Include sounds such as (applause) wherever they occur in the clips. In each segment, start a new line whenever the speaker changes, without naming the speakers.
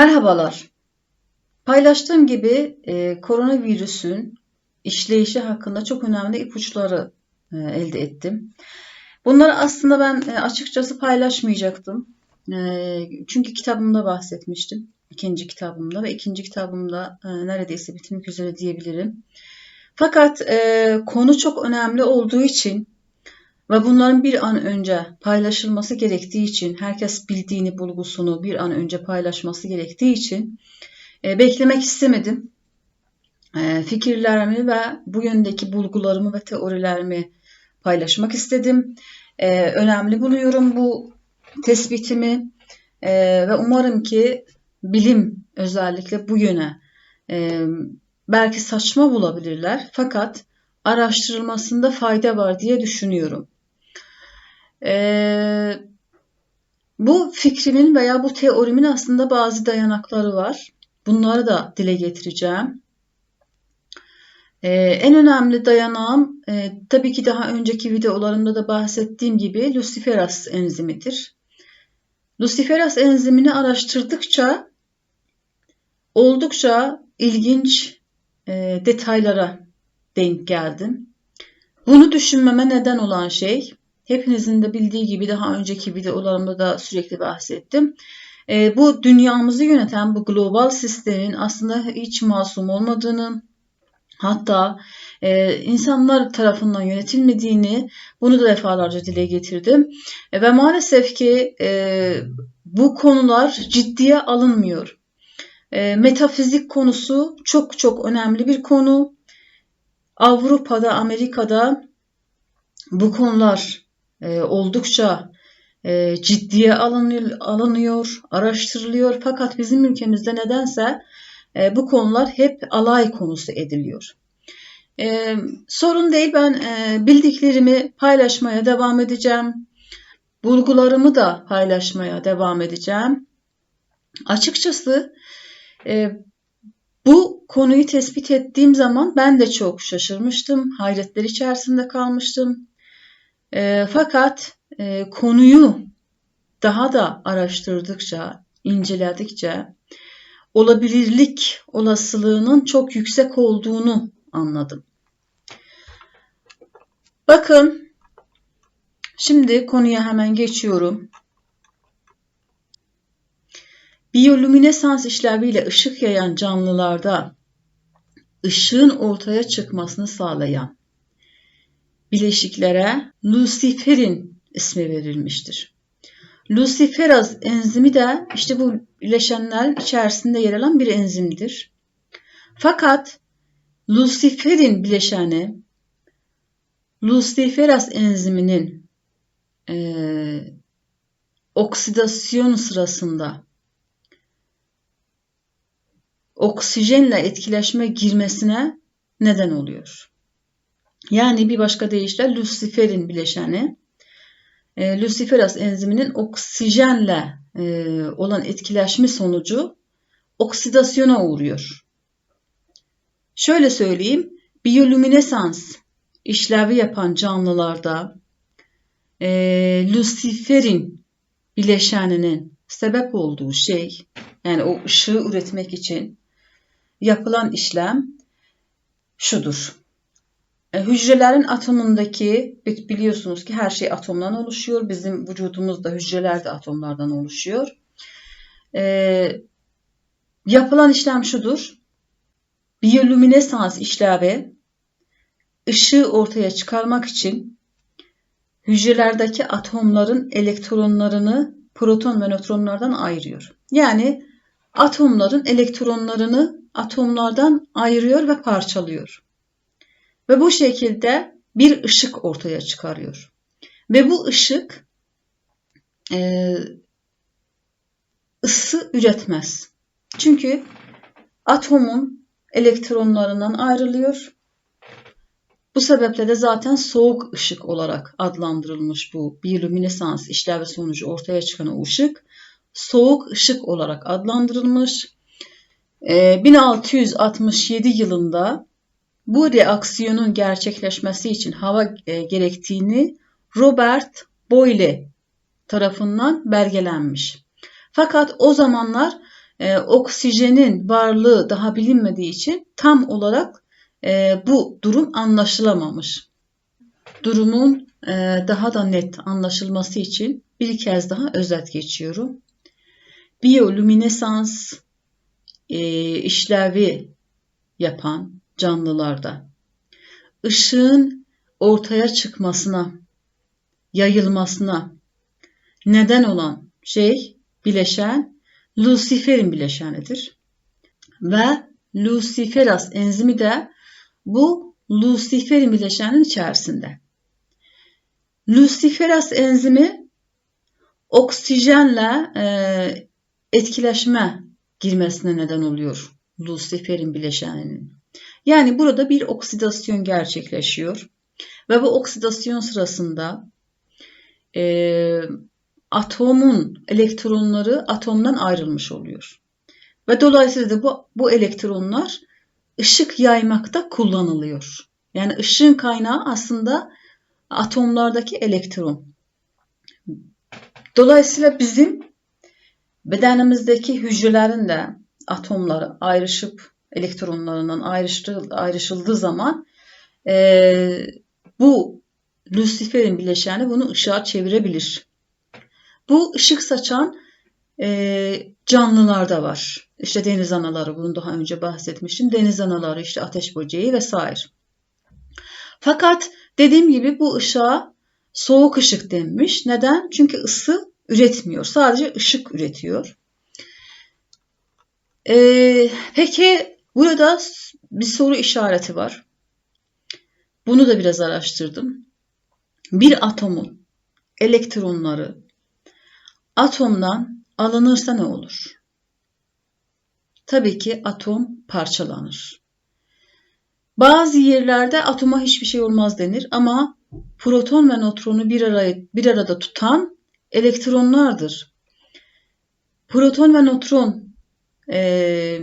Merhabalar. Paylaştığım gibi e, koronavirüsün işleyişi hakkında çok önemli ipuçları e, elde ettim. Bunları aslında ben e, açıkçası paylaşmayacaktım. E, çünkü kitabımda bahsetmiştim. ikinci kitabımda ve ikinci kitabımda e, neredeyse bitmek üzere diyebilirim. Fakat e, konu çok önemli olduğu için ve bunların bir an önce paylaşılması gerektiği için, herkes bildiğini, bulgusunu bir an önce paylaşması gerektiği için e, beklemek istemedim. E, fikirlerimi ve bu yöndeki bulgularımı ve teorilerimi paylaşmak istedim. E, önemli buluyorum bu tespitimi e, ve umarım ki bilim özellikle bu yöne e, belki saçma bulabilirler fakat araştırılmasında fayda var diye düşünüyorum. Ee, bu fikrimin veya bu teorimin aslında bazı dayanakları var. Bunları da dile getireceğim. Ee, en önemli dayanağım e, tabii ki daha önceki videolarımda da bahsettiğim gibi luciferas enzimidir. Luciferas enzimini araştırdıkça oldukça ilginç e, detaylara denk geldim. Bunu düşünmeme neden olan şey Hepinizin de bildiği gibi daha önceki videolarımda da sürekli bahsettim. E, bu dünyamızı yöneten bu global sistemin aslında hiç masum olmadığını, hatta e, insanlar tarafından yönetilmediğini bunu da defalarca dile getirdim. E, ve maalesef ki e, bu konular ciddiye alınmıyor. E, metafizik konusu çok çok önemli bir konu. Avrupa'da, Amerika'da bu konular e, oldukça e, ciddiye alınıyor, araştırılıyor. Fakat bizim ülkemizde nedense e, bu konular hep alay konusu ediliyor. E, sorun değil ben bildiklerimi paylaşmaya devam edeceğim. Bulgularımı da paylaşmaya devam edeceğim. Açıkçası bu konuyu tespit ettiğim zaman ben de çok şaşırmıştım. Hayretler içerisinde kalmıştım. E, fakat e, konuyu daha da araştırdıkça, inceledikçe olabilirlik olasılığının çok yüksek olduğunu anladım. Bakın şimdi konuya hemen geçiyorum. Biyolüminesans işleviyle ışık yayan canlılarda ışığın ortaya çıkmasını sağlayan bileşiklere luciferin ismi verilmiştir. Luciferaz enzimi de işte bu bileşenler içerisinde yer alan bir enzimdir. Fakat luciferin bileşeni luciferaz enziminin e, oksidasyon sırasında oksijenle etkileşme girmesine neden oluyor. Yani bir başka deyişle luciferin bileşeni e, luciferas enziminin oksijenle e, olan etkileşme sonucu oksidasyona uğruyor. Şöyle söyleyeyim, biyolüminesans işlevi yapan canlılarda e, luciferin bileşeninin sebep olduğu şey, yani o ışığı üretmek için yapılan işlem şudur. E, hücrelerin atomundaki biliyorsunuz ki her şey atomdan oluşuyor. Bizim vücudumuzda hücreler de atomlardan oluşuyor. E, yapılan işlem şudur. Biyolüminesans işlevi ışığı ortaya çıkarmak için hücrelerdeki atomların elektronlarını proton ve nötronlardan ayırıyor. Yani atomların elektronlarını atomlardan ayırıyor ve parçalıyor. Ve bu şekilde bir ışık ortaya çıkarıyor. Ve bu ışık e, ısı üretmez. Çünkü atomun elektronlarından ayrılıyor. Bu sebeple de zaten soğuk ışık olarak adlandırılmış bu biyolüminesans işlevi sonucu ortaya çıkan o ışık soğuk ışık olarak adlandırılmış. 1667 e, yılında bu reaksiyonun gerçekleşmesi için hava e, gerektiğini Robert Boyle tarafından belgelenmiş. Fakat o zamanlar e, oksijenin varlığı daha bilinmediği için tam olarak e, bu durum anlaşılamamış. Durumun e, daha da net anlaşılması için bir kez daha özet geçiyorum. Biyolüminesans e, işlevi yapan canlılarda ışığın ortaya çıkmasına, yayılmasına neden olan şey bileşen Luciferin bileşenidir. Ve Luciferas enzimi de bu Luciferin bileşeninin içerisinde. Luciferas enzimi oksijenle e, etkileşme girmesine neden oluyor Luciferin bileşeninin. Yani burada bir oksidasyon gerçekleşiyor ve bu oksidasyon sırasında e, atomun elektronları atomdan ayrılmış oluyor. Ve dolayısıyla da bu, bu elektronlar ışık yaymakta kullanılıyor. Yani ışığın kaynağı aslında atomlardaki elektron. Dolayısıyla bizim bedenimizdeki hücrelerin de atomları ayrışıp elektronlarından ayrıştırıldığı, ayrışıldığı zaman e, bu Lucifer'in bileşeni bunu ışığa çevirebilir. Bu ışık saçan e, canlılarda var. İşte deniz anaları, bunu daha önce bahsetmiştim. Deniz anaları, işte ateş böceği vesaire. Fakat dediğim gibi bu ışığa soğuk ışık denmiş. Neden? Çünkü ısı üretmiyor. Sadece ışık üretiyor. Ee, peki burada bir soru işareti var. Bunu da biraz araştırdım. Bir atomun elektronları atomdan alınırsa ne olur? Tabii ki atom parçalanır. Bazı yerlerde atoma hiçbir şey olmaz denir ama proton ve nötronu bir araya bir arada tutan elektronlardır. Proton ve nötron e,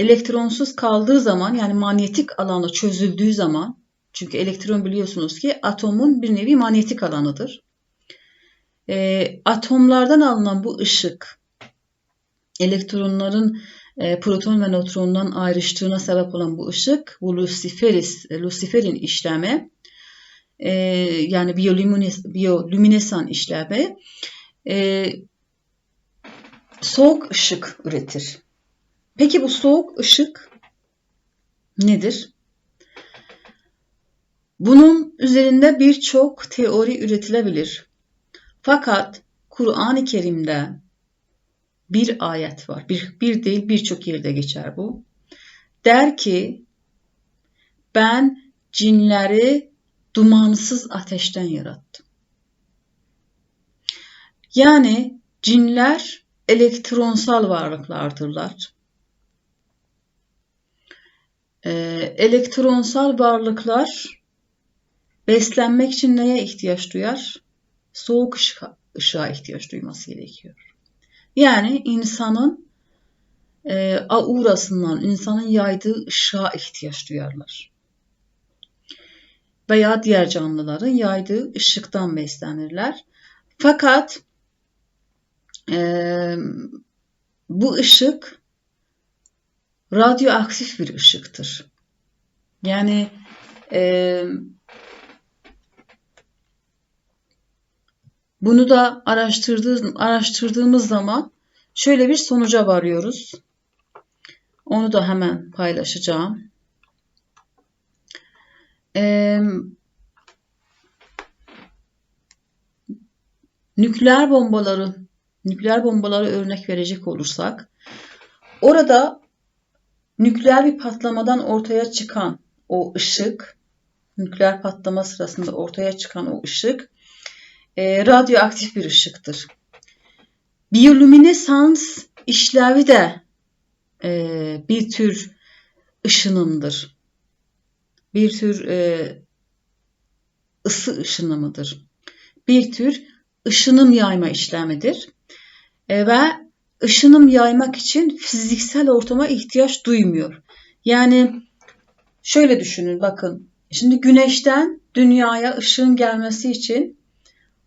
elektronsuz kaldığı zaman yani manyetik alanı çözüldüğü zaman çünkü elektron biliyorsunuz ki atomun bir nevi manyetik alanıdır. E, atomlardan alınan bu ışık elektronların e, proton ve nötrondan ayrıştığına sebep olan bu ışık, bu Luciferis, Luciferin işlemi, e, yani biyolümines, biyolüminesan işlemi, e, soğuk ışık üretir. Peki bu soğuk ışık nedir? Bunun üzerinde birçok teori üretilebilir. Fakat Kur'an-ı Kerim'de bir ayet var. Bir, bir değil birçok yerde geçer bu. Der ki ben cinleri dumansız ateşten yarattım. Yani cinler elektronsal varlıklardırlar. Ee, elektronsal varlıklar beslenmek için neye ihtiyaç duyar? Soğuk ışığa, ışığa ihtiyaç duyması gerekiyor. Yani insanın e, aurasından, insanın yaydığı ışığa ihtiyaç duyarlar. Veya diğer canlıların yaydığı ışıktan beslenirler. Fakat e, bu ışık radyoaktif bir ışıktır. Yani e, bunu da araştırdığımız, araştırdığımız zaman şöyle bir sonuca varıyoruz. Onu da hemen paylaşacağım. Ee, nükleer bombaları nükleer bombaları örnek verecek olursak orada nükleer bir patlamadan ortaya çıkan o ışık nükleer patlama sırasında ortaya çıkan o ışık e, radyoaktif bir ışıktır. Biyolüminesans işlevi de e, bir tür ışınımdır. Bir tür e, ısı ışınımıdır. Bir tür ışınım yayma işlemidir. E, ve ışınım yaymak için fiziksel ortama ihtiyaç duymuyor. Yani şöyle düşünün bakın. Şimdi güneşten dünyaya ışığın gelmesi için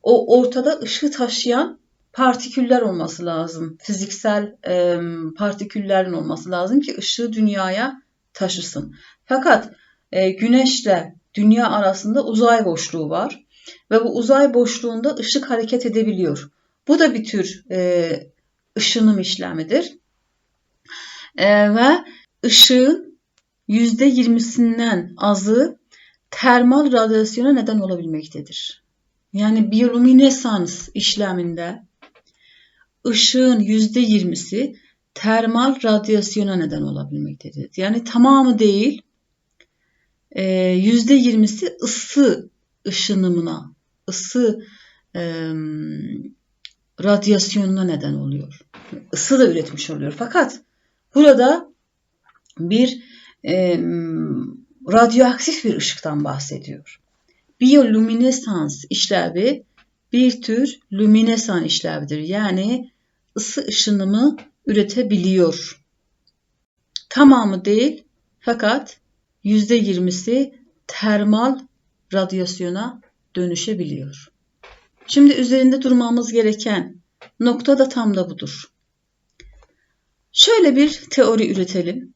o ortada ışığı taşıyan partiküller olması lazım. Fiziksel e, partiküllerin olması lazım ki ışığı dünyaya taşısın. Fakat e, güneşle dünya arasında uzay boşluğu var ve bu uzay boşluğunda ışık hareket edebiliyor. Bu da bir tür e, ışınım işlemidir. E, ve ışığın %20'sinden azı termal radyasyona neden olabilmektedir. Yani biyoluminesans işleminde ışığın %20'si termal radyasyona neden olabilmektedir. Yani tamamı değil, %20'si e, ısı ışınımına, ısı e, radyasyonuna neden oluyor. Isı da üretmiş oluyor. Fakat burada bir e, radyoaktif bir ışıktan bahsediyor. Biyoluminesans işlevi bir tür luminesan işlevidir. Yani ısı ışınımı üretebiliyor. Tamamı değil fakat %20'si termal radyasyona dönüşebiliyor. Şimdi üzerinde durmamız gereken nokta da tam da budur. Şöyle bir teori üretelim.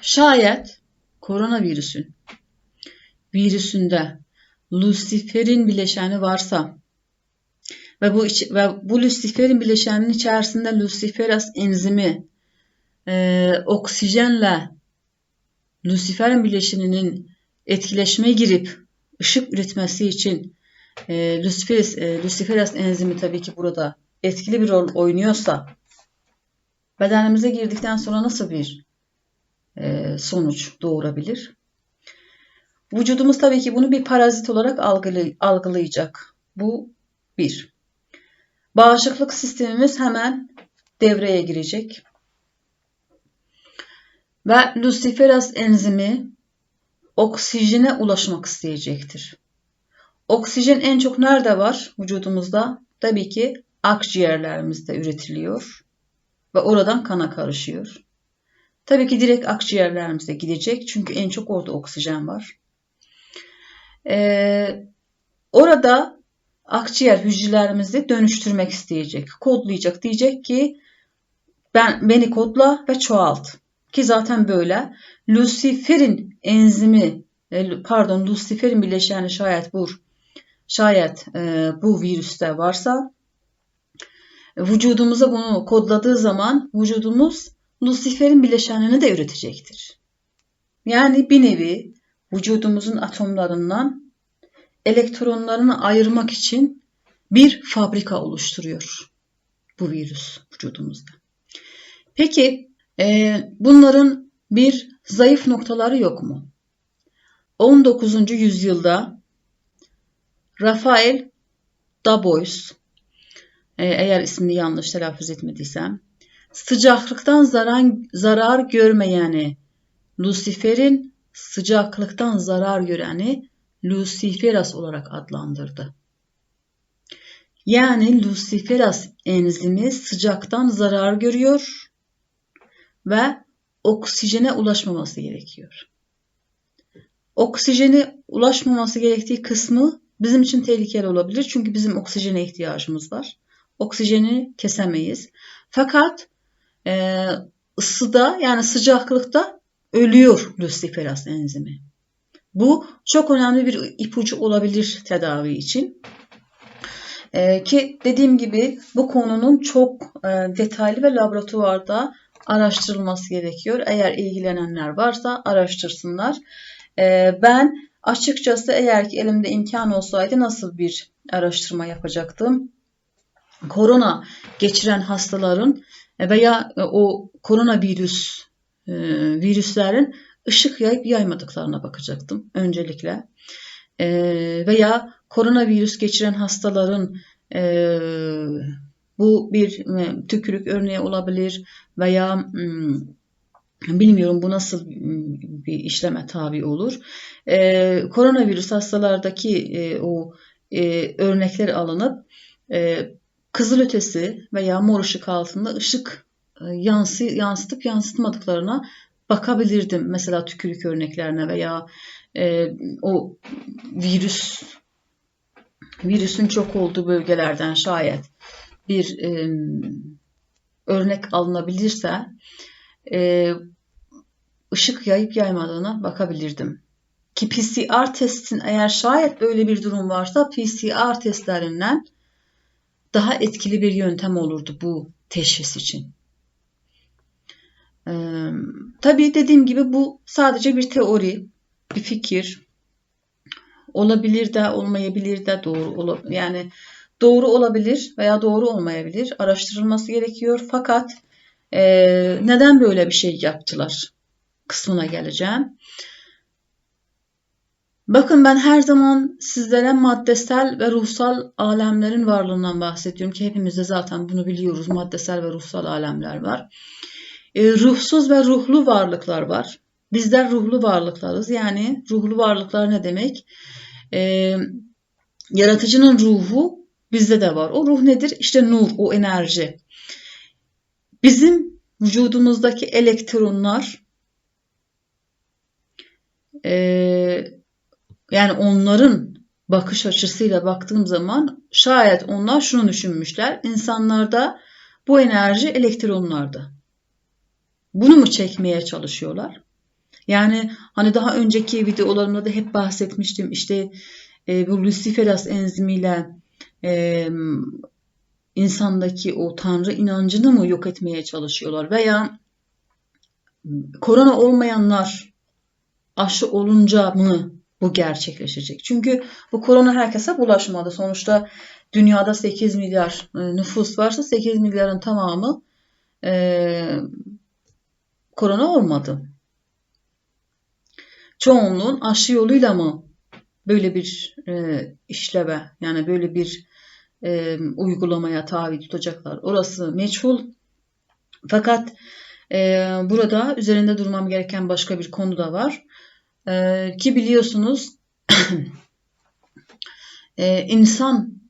Şayet koronavirüsün virüsünde Lucifer'in bileşeni varsa ve bu ve bu Lucifer'in bileşeninin içerisinde Luciferase enzimi e, oksijenle Lucifer'in bileşeninin etkileşime girip ışık üretmesi için e, Luciferase, e, Luciferase enzimi tabii ki burada etkili bir rol oynuyorsa bedenimize girdikten sonra nasıl bir e, sonuç doğurabilir? Vücudumuz tabii ki bunu bir parazit olarak algılay algılayacak. Bu bir. Bağışıklık sistemimiz hemen devreye girecek. Ve luciferase enzimi oksijene ulaşmak isteyecektir. Oksijen en çok nerede var vücudumuzda? Tabii ki akciğerlerimizde üretiliyor ve oradan kana karışıyor. Tabii ki direkt akciğerlerimize gidecek çünkü en çok orada oksijen var. Ee, orada akciğer hücrelerimizi dönüştürmek isteyecek, kodlayacak. Diyecek ki ben beni kodla ve çoğalt. Ki zaten böyle. Luciferin enzimi e, pardon Luciferin bileşeni şayet bu şayet e, bu virüste varsa vücudumuza bunu kodladığı zaman vücudumuz Luciferin bileşenini de üretecektir. Yani bir nevi vücudumuzun atomlarından elektronlarını ayırmak için bir fabrika oluşturuyor bu virüs vücudumuzda. Peki e, bunların bir zayıf noktaları yok mu? 19. yüzyılda Rafael Dabois e, eğer ismini yanlış telaffuz etmediysem sıcaklıktan zarar, zarar görmeyeni Lucifer'in sıcaklıktan zarar göreni Luciferas olarak adlandırdı. Yani Luciferas enzimi sıcaktan zarar görüyor ve oksijene ulaşmaması gerekiyor. Oksijene ulaşmaması gerektiği kısmı bizim için tehlikeli olabilir. Çünkü bizim oksijene ihtiyacımız var. Oksijeni kesemeyiz. Fakat e, ısıda yani sıcaklıkta ölüyor luciferase enzimi. Bu çok önemli bir ipucu olabilir tedavi için. Ee, ki dediğim gibi bu konunun çok e, detaylı ve laboratuvarda araştırılması gerekiyor. Eğer ilgilenenler varsa araştırsınlar. Ee, ben açıkçası eğer ki elimde imkan olsaydı nasıl bir araştırma yapacaktım? Korona geçiren hastaların veya o koronavirüs e, virüslerin ışık yayıp yaymadıklarına bakacaktım öncelikle. E, veya koronavirüs geçiren hastaların e, bu bir e, tükürük örneği olabilir veya hmm, bilmiyorum bu nasıl bir işleme tabi olur. E, koronavirüs hastalardaki e, o e, örnekler alınıp e, kızılötesi veya mor ışık altında ışık e, yansı, yansıtıp yansıtmadıklarına bakabilirdim. Mesela tükürük örneklerine veya e, o virüs virüsün çok olduğu bölgelerden şayet bir e, örnek alınabilirse e, ışık yayıp yaymadığına bakabilirdim. Ki PCR testin eğer şayet böyle bir durum varsa PCR testlerinden daha etkili bir yöntem olurdu bu teşhis için. Ee, tabii dediğim gibi bu sadece bir teori, bir fikir. Olabilir de olmayabilir de doğru yani doğru olabilir veya doğru olmayabilir. Araştırılması gerekiyor. Fakat e, neden böyle bir şey yaptılar kısmına geleceğim. Bakın ben her zaman sizlere maddesel ve ruhsal alemlerin varlığından bahsediyorum ki hepimiz de zaten bunu biliyoruz. Maddesel ve ruhsal alemler var. E, ruhsuz ve ruhlu varlıklar var. Bizler ruhlu varlıklarız. Yani ruhlu varlıklar ne demek? E, yaratıcının ruhu bizde de var. O ruh nedir? İşte nur, o enerji. Bizim vücudumuzdaki elektronlar e, yani onların bakış açısıyla baktığım zaman şayet onlar şunu düşünmüşler. İnsanlarda bu enerji elektronlarda. Bunu mu çekmeye çalışıyorlar? Yani hani daha önceki videolarımda da hep bahsetmiştim. İşte e, bu Luciferas enzimiyle e, insandaki o tanrı inancını mı yok etmeye çalışıyorlar? Veya korona olmayanlar aşı olunca mı bu gerçekleşecek? Çünkü bu korona herkese bulaşmadı. Sonuçta dünyada 8 milyar e, nüfus varsa 8 milyarın tamamı e, korona olmadı. Çoğunluğun aşı yoluyla mı böyle bir e, işleve yani böyle bir e, uygulamaya tabi tutacaklar? Orası meçhul. Fakat e, burada üzerinde durmam gereken başka bir konu da var. E, ki biliyorsunuz (clears throat) e, insan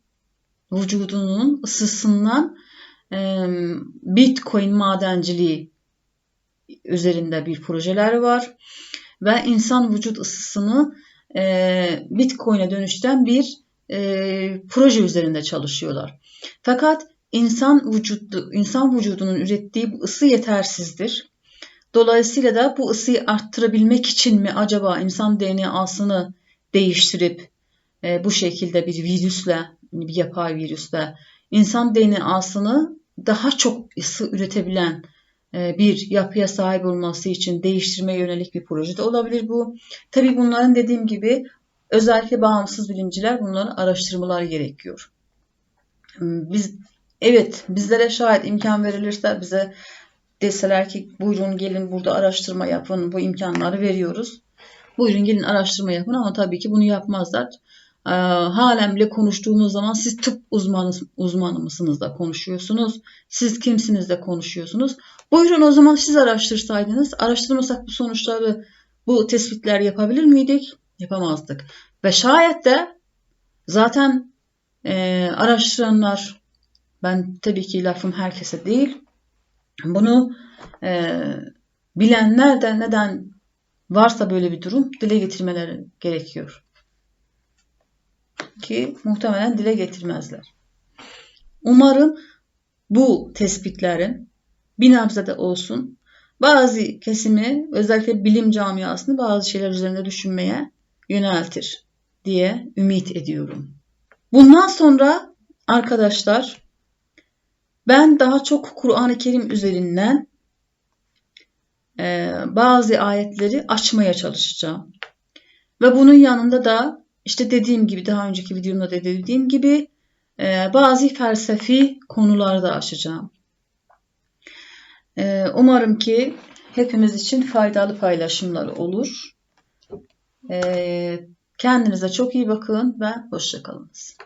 vücudunun ısısından e, Bitcoin madenciliği üzerinde bir projeler var ve insan vücut ısısını e, Bitcoin'e dönüşten bir e, proje üzerinde çalışıyorlar. Fakat insan vücudu, insan vücudunun ürettiği bu ısı yetersizdir. Dolayısıyla da bu ısıyı arttırabilmek için mi acaba insan DNA'sını değiştirip e, bu şekilde bir virüsle, bir yapay virüsle insan DNA'sını daha çok ısı üretebilen e, bir yapıya sahip olması için değiştirmeye yönelik bir proje de olabilir bu. Tabi bunların dediğim gibi özellikle bağımsız bilimciler bunların araştırmaları gerekiyor. Biz evet bizlere şayet imkan verilirse bize deseler ki buyurun gelin burada araştırma yapın bu imkanları veriyoruz. Buyurun gelin araştırma yapın ama tabii ki bunu yapmazlar. Ee, halen bile konuştuğumuz zaman siz tıp uzmanı, uzmanı mısınız da konuşuyorsunuz. Siz kimsiniz de konuşuyorsunuz. Buyurun o zaman siz araştırsaydınız. Araştırmasak bu sonuçları, bu tespitler yapabilir miydik? Yapamazdık. Ve şayet de zaten e, araştıranlar, ben tabii ki lafım herkese değil, bunu e, bilenler de neden varsa böyle bir durum dile getirmeleri gerekiyor. Ki muhtemelen dile getirmezler. Umarım bu tespitlerin bir nebze olsun bazı kesimi özellikle bilim camiasını bazı şeyler üzerinde düşünmeye yöneltir diye ümit ediyorum. Bundan sonra arkadaşlar ben daha çok Kur'an-ı Kerim üzerinden e, bazı ayetleri açmaya çalışacağım. Ve bunun yanında da işte dediğim gibi daha önceki videomda da dediğim gibi e, bazı felsefi konuları da açacağım. E, umarım ki hepimiz için faydalı paylaşımlar olur. E, kendinize çok iyi bakın ve hoşçakalınız.